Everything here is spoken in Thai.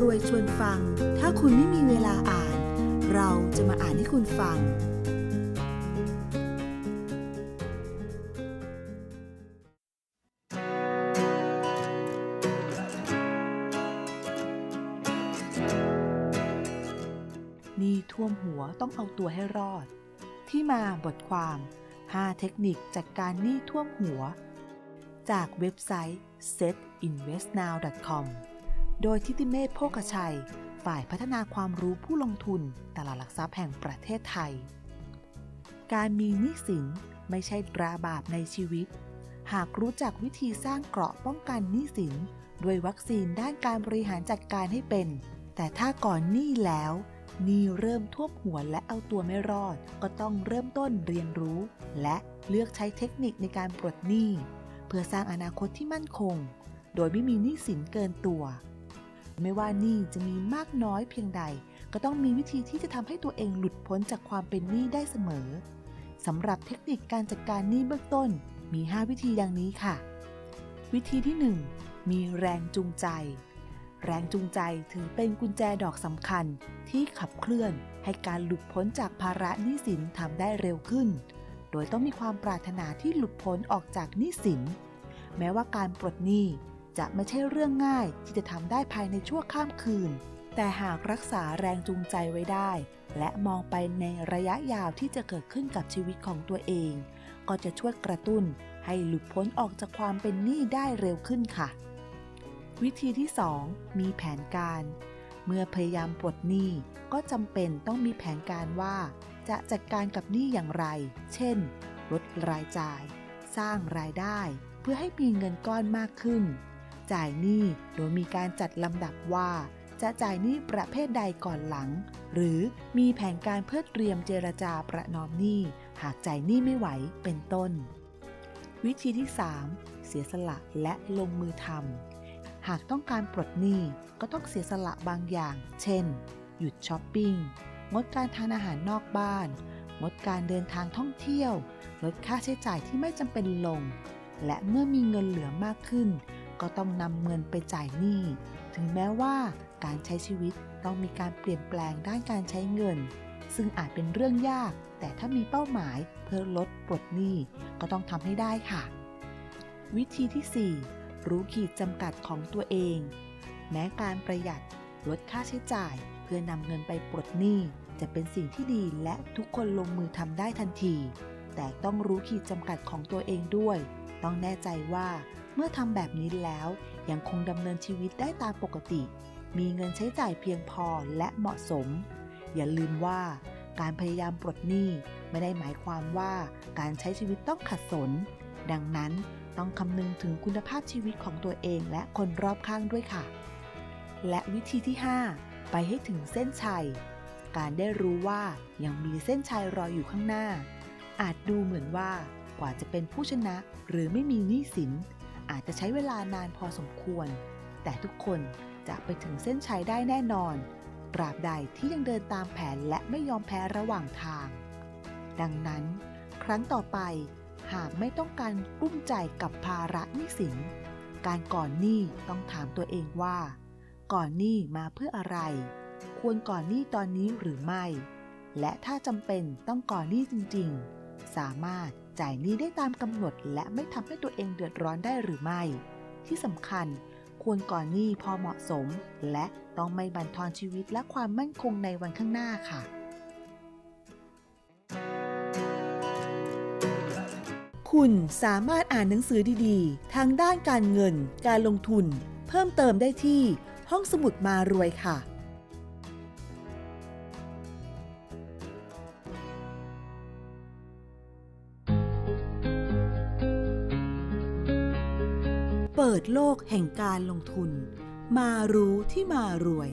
รวยชวนฟัง ถ้าคุณไม่มีเวลาอ่าน เราจะมาอ่านให้คุณฟัง นี่ท่วมหัวต้องเอาตัวให้รอด ที่มาบทความ 5 เทคนิคจัดการหนี้ท่วมหัว จากเว็บไซต์ setinvestnow.com โดยทิติเมธโภคชัย ฝ่ายพัฒนาความรู้ผู้ลงทุนตลาดหลักทรัพย์แห่งประเทศไทย การมีหนี้สินไม่ใช่ตราบาปในชีวิต หากรู้จักวิธีสร้างเกราะป้องกันหนี้สินด้วยวัคซีนด้านการบริหารจัดการให้เป็น แต่ถ้าก่อนหนี้แล้วหนี้เริ่มท่วมหัวและเอาตัวไม่รอด ก็ต้องเริ่มต้นเรียนรู้ และเลือกใช้เทคนิคในการปลดหนี้ เพื่อสร้างอนาคตที่มั่นคง โดยไม่มีหนี้สินเกินตัว ไม่ว่าหนี้จะมีมากน้อยเพียงใด ก็ต้องมีวิธีที่จะทำให้ตัวเองหลุดพ้นจากความเป็นหนี้ได้เสมอสำหรับเทคนิคการจัดการหนี้เบื้องต้นมี 5 วิธีดังนี้ค่ะ วิธีที่ 1 มีแรงจูงใจ แรงจูงใจถือเป็นกุญแจดอกสำคัญที่ขับเคลื่อนให้การหลุดพ้นจากภาระหนี้สินทำได้เร็วขึ้น โดยต้องมีความปรารถนาที่หลุดพ้นออกจากหนี้สิน แม้ว่าการปลดหนี้ จะไม่ใช่เรื่องง่ายที่จะทำได้ภายในชั่วข้ามคืน แต่หากรักษาแรงจูงใจไว้ได้ และมองไปในระยะยาวที่จะเกิดขึ้นกับชีวิตของตัวเอง ก็จะช่วยกระตุ้นให้หลุดพ้นออกจากความเป็นหนี้ได้เร็วขึ้นค่ะ วิธีที่ 2 มีแผนการ เมื่อพยายามปลดหนี้ก็จำเป็นต้องมีแผนการว่า จะจัดการกับหนี้อย่างไร เช่น ลดรายจ่าย สร้างรายได้ เพื่อให้มีเงินก้อนมากขึ้น จ่ายหนี้โดยมีการจัดลำดับว่า จะจ่ายหนี้ประเภทใดก่อนหลัง หรือมีแผนการเพื่อเตรียมเจรจาประนอมหนี้หากจ่ายหนี้ไม่ไหวเป็นต้น วิธีที่ 3 เสียสละและลงมือทำหากต้องการปลดหนี้ก็ต้องเสียสละบางอย่าง เช่น หยุดช้อปปิ้งงดการทานอาหารนอกบ้าน งดการเดินทางท่องเที่ยว ลดค่าใช้จ่ายที่ไม่จำเป็นลง และเมื่อมีเงินเหลือมากขึ้น ก็ต้องนำเงินไปจ่ายหนี้ ถึงแม้ว่าการใช้ชีวิตต้องมีการเปลี่ยนแปลงด้านการใช้เงิน ซึ่งอาจเป็นเรื่องยาก แต่ถ้ามีเป้าหมายเพื่อลดปลดหนี้ก็ต้องทำให้ได้ค่ะ วิธีที่ 4 รู้ขีดจำกัดของตัวเอง แม้การประหยัดลดค่าใช้จ่าย เพื่อนำเงินไปปลดหนี้จะเป็นสิ่งที่ดีและทุกคนลงมือทำได้ทันที แต่ต้องรู้ขีดจำกัดของตัวเองด้วย ต้องแน่ใจว่า เมื่อทำแบบนี้แล้วยังคงดำเนินชีวิตได้ตามปกติ มีเงินใช้จ่ายเพียงพอและเหมาะสม อย่าลืมว่า การพยายามปลดหนี้ไม่ได้หมายความว่าการใช้ชีวิตต้องขัดสน ดังนั้นต้องคำนึงถึงคุณภาพชีวิตของตัวเองและคนรอบข้างด้วยค่ะ และวิธีที่ 5 ไปให้ถึงเส้นชัย การได้รู้ว่ายังมีเส้นชัยรออยู่ข้างหน้า อาจดูเหมือนว่ากว่าจะเป็นผู้ชนะหรือไม่มีหนี้สิน อาจจะใช้เวลานานพอสมควร แต่ทุกคนจะไปถึงเส้นชัยได้แน่นอน ตราบใดที่ยังเดินตามแผนและไม่ยอมแพ้ระหว่างทาง ดังนั้น ครั้งต่อไปหากไม่ต้องการกลุ้มใจกับภาระหนี้สิน การก่อนหนี้ต้องถามตัวเองว่า ก่อนหนี้มาเพื่ออะไร ควรก่อนหนี้ตอนนี้หรือไม่ และถ้าจำเป็นต้องก่อนหนี้จริง ๆ สามารถ จ่ายหนี้ได้ตามกำหนด และไม่ทำให้ตัวเองเดือดร้อนได้หรือไม่ ที่สำคัญ ควรก่อนหนี้พอเหมาะสม และต้องไม่บั่นทอนชีวิตและความมั่นคงในวันข้างหน้าค่ะ คุณสามารถอ่านหนังสือดีๆ ทางด้านการเงิน การลงทุน เพิ่มเติมได้ที่ห้องสมุดมารวยค่ะ เปิดโลกแห่งการลงทุน มารู้ที่มารวย